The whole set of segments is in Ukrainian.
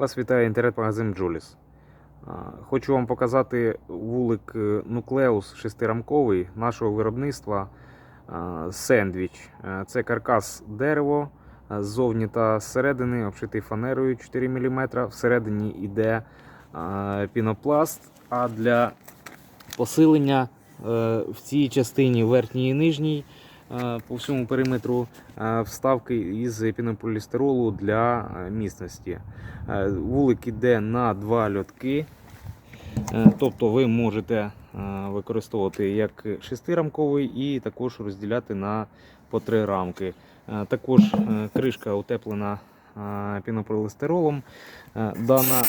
Вас вітає інтернет-магазин Джоліс. Хочу вам показати вулик е, Нуклеус шестирамковий нашого виробництва Сендвіч. Це каркас дерево ззовні та зсередини обшитий фанерою 4 мм. Всередині йде пінопласт. А для посилення е, в цій частині верхній і нижній по всьому периметру е, вставки із пінополістиролу для е, міцності. Е, Вулик іде на два льотки. Е, Тобто ви можете е, використовувати як шестирамковий і також розділяти на по три рамки. Е, Також е, кришка утеплена е, пінополістиролом. Е, Дана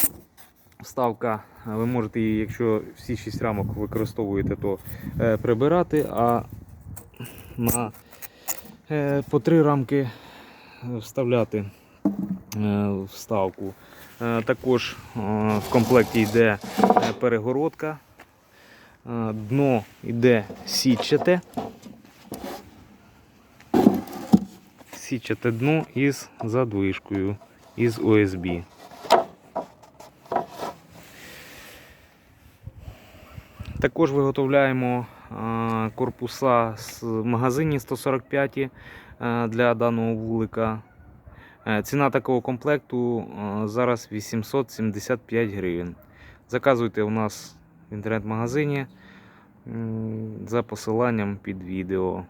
вставка, е, ви можете її, якщо всі 6 рамок використовуєте, то е, прибирати, а на е, по три рамки е, вставляти е, вставку. Також в комплекті йде перегородка, дно йде сітчате. Сітчате дно із задвижкою, із ОСБ. Також виготовляємо корпуса з магазині 145 е, для даного вулика. Е, Ціна такого комплекту е, зараз 875 гривень. Заказуйте у нас в інтернет-магазині за посиланням під відео.